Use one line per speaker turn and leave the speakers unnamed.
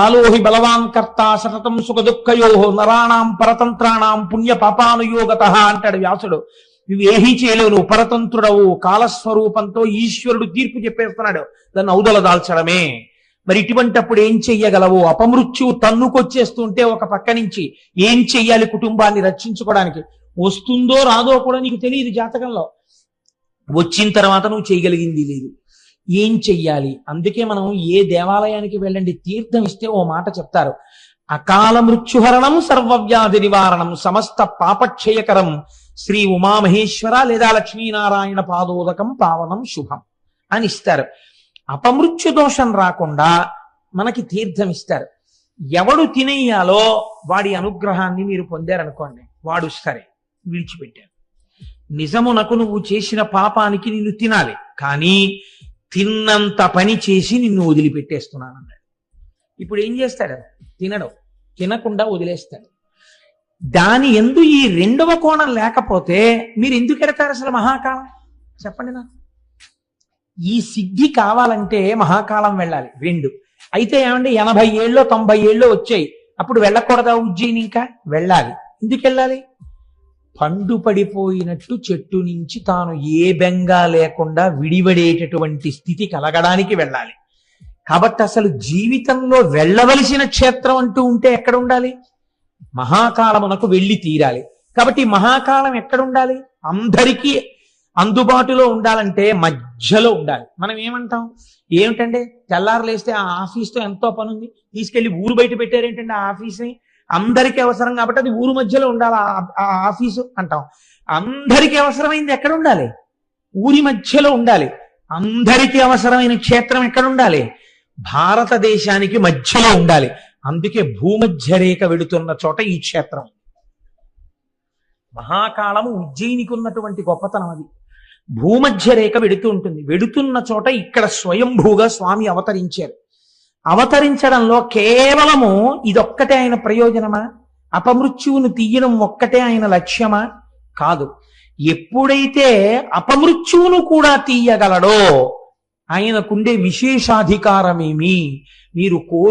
కాలోహి బలవాన్ కర్త సతతం సుఖ దుఃఖయో నరాణం పరతంత్రాణం పుణ్య పాపానుయోగత అంటాడు వ్యాసుడు. నువ్వు ఏహీ చేయలేవు నువ్వు పరతంత్రుడవు కాలస్వరూపంతో ఈశ్వరుడు తీర్పు చెప్పేస్తున్నాడు. దాన్ని ఔదల దాల్చడమే. మరి ఇటువంటప్పుడు ఏం చెయ్యగలవు? అపమృత్యువు తన్నుకొచ్చేస్తుంటే ఒక పక్క నుంచి ఏం చెయ్యాలి కుటుంబాన్ని రక్షించుకోవడానికి? వస్తుందో రాదో కూడా నీకు తెలియదు జాతకంలో. వచ్చిన తర్వాత నువ్వు చేయగలిగింది లేదు. ఏం చెయ్యాలి? అందుకే మనం ఏ దేవాలయానికి వెళ్ళండి తీర్థం ఇస్తే ఓ మాట చెప్తారు. అకాల మృత్యుహరణం సర్వవ్యాధి నివారణం సమస్త పాపక్షయకరం శ్రీ ఉమామహేశ్వర లేదా లక్ష్మీనారాయణ పాదోదకం పావనం శుభం అని ఇస్తారు. అపమృత్యు దోషం రాకుండా మనకి తీర్థం ఇస్తారు. ఎవడు తినేయాలో వాడి అనుగ్రహాన్ని మీరు పొందారనుకోండి వాడు సరే విడిచిపెట్టారు నిజమునకు నువ్వు చేసిన పాపానికి నిన్ను తినాలి కానీ తిన్నంత పని చేసి నిన్ను వదిలిపెట్టేస్తున్నాను అన్నాడు. ఇప్పుడు ఏం చేస్తాడు? తినడం. తినకుండా వదిలేస్తాడు. దాని ఎందు ఈ రెండవ కోణం లేకపోతే మీరు ఎందుకు ఎడతారు అసలు మహాకాలం? చెప్పండి నాకు. ఈ సిద్ధి కావాలంటే మహాకాలం వెళ్ళాలి. రెండు. అయితే ఏమండి? ఎనభై ఏళ్ళు తొంభై ఏళ్ళు వచ్చాయి. అప్పుడు వెళ్ళకూడదా ఉజ్జయిని ఇంకా? వెళ్ళాలి. ఎందుకు వెళ్ళాలి? పండు పడిపోయినట్టు చెట్టు నుంచి తాను ఏ బెంగా లేకుండా విడివడేటటువంటి స్థితి కలగడానికి వెళ్ళాలి. కాబట్టి అసలు జీవితంలో వెళ్ళవలసిన క్షేత్రం అంటూ ఉంటే ఎక్కడ ఉండాలి? మహాకాలమునకు వెళ్ళి తీరాలి. కాబట్టి మహాకాలం ఎక్కడ ఉండాలి? అందరికీ అందుబాటులో ఉండాలంటే మధ్యలో ఉండాలి. మనం ఏమంటాం? ఏమిటంటే తెల్లారు లేస్తే ఆ ఆఫీస్తో ఎంతో పని ఉంది తీసుకెళ్ళి ఊరు బయట పెట్టారేంటంటే ఆ ఆఫీస్ని? అందరికీ అవసరం కాబట్టి అది ఊరు మధ్యలో ఉండాలి ఆ- ఆఫీసు అంటాం. అందరికీ అవసరమైంది ఎక్కడ ఉండాలి? ఊరి మధ్యలో ఉండాలి. అందరికీ అవసరమైన క్షేత్రం ఎక్కడ ఉండాలి? భారతదేశానికి మధ్యలో ఉండాలి. అందుకే భూమధ్య రేఖ వెడుతున్న చోట ఈ క్షేత్రం. మహాకాలము ఉజ్జయినికి ఉన్నటువంటి గొప్పతనం అది. భూమధ్య రేఖ వెడుతూ ఉంటుంది. వెడుతున్న చోట ఇక్కడ స్వయంభూగా స్వామి అవతరించారు. అవతరించడంలో కేవలము ఇదొక్కటే ఆయన ప్రయోజనమా? అపమృత్యువును తీయడం ఒక్కటే ఆయన లక్ష్యమా? కాదు. ఎప్పుడైతే అపమృత్యువును కూడా తీయగలడో ఆయనకుండే విశేషాధికారమేమి? మీరు కోరు